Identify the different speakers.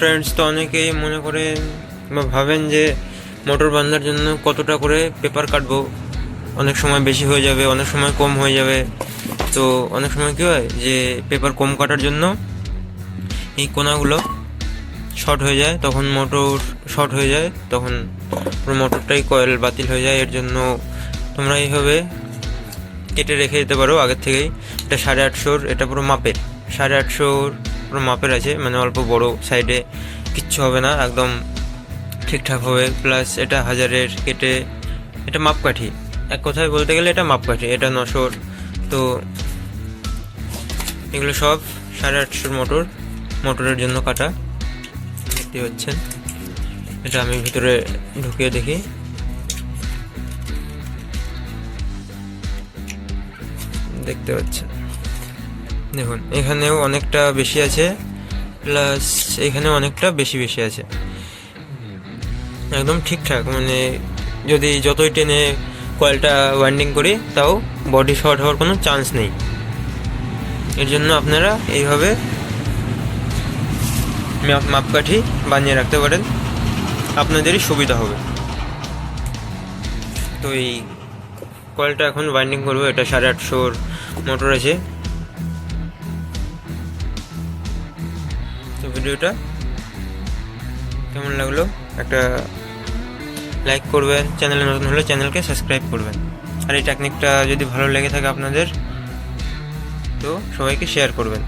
Speaker 1: Friends তো অনেকেই মনে করেন বা ভাবেন যে মোটর বাঁধার জন্য কতটা করে পেপার কাটবো? অনেক সময় বেশি হয়ে যাবে, অনেক সময় কম হয়ে যাবে। তো অনেক সময় কী হয় যে পেপার কম কাটার জন্য এই কোনাগুলো শর্ট হয়ে যায়, তখন মোটর শর্ট হয়ে যায়, তখন পুরো মোটরটাই কয়েল বাতিল হয়ে যায়। এর জন্য তোমরা এইভাবে কেটে রেখে দিতে পারো আগের থেকেই। এটা সাড়ে আটশোর, এটা পুরো মাপের। সাড়ে আটশোর পুরো মাপের আছে মানে অল্প বড় সাইডে কিচ্ছু হবে না, একদম ঠিকঠাক হবে। প্লাস এটা হাজারের কেটে এটা মাপকাঠি। এক কথায় বলতে গেলে এটা মাপকাঠি, এটা নশোর। তো এগুলো সব সাড়ে আটশোর মোটর, মোটরের জন্য কাটা। দেখতে পাচ্ছেন। এটা আমি ভিতরে ঢুকিয়ে দেখি। দেখতে পাচ্ছেন। দেখুন, এখানেও অনেকটা বেশি আছে প্লাস এখানেও অনেকটা বেশি বেশি আছে। একদম ঠিকঠাক মানে যদি যতই টেনে কয়েলটা ওয়াইন্ডিং করি, তাও বডি শর্ট হওয়ার কোনো চান্স নেই। এর জন্য আপনারা এইভাবে মাপ মাপকাঠি বানিয়ে রাখতে পারেন, আপনাদেরই সুবিধা হবে। তো এই কয়েলটা এখন বাইন্ডিং করব, এটা সাড়ে আটশোর মোটর আছে। তো ভিডিওটা। কেমন লাগল? একটা লাইক করবেন চ্যানেলে নতুন হলে চ্যানেলকে সাবস্ক্রাইব করবেন। আর এই টেকনিকটা যদি ভালো লেগে থাকে আপনাদের, তো সবাইকে শেয়ার করবেন।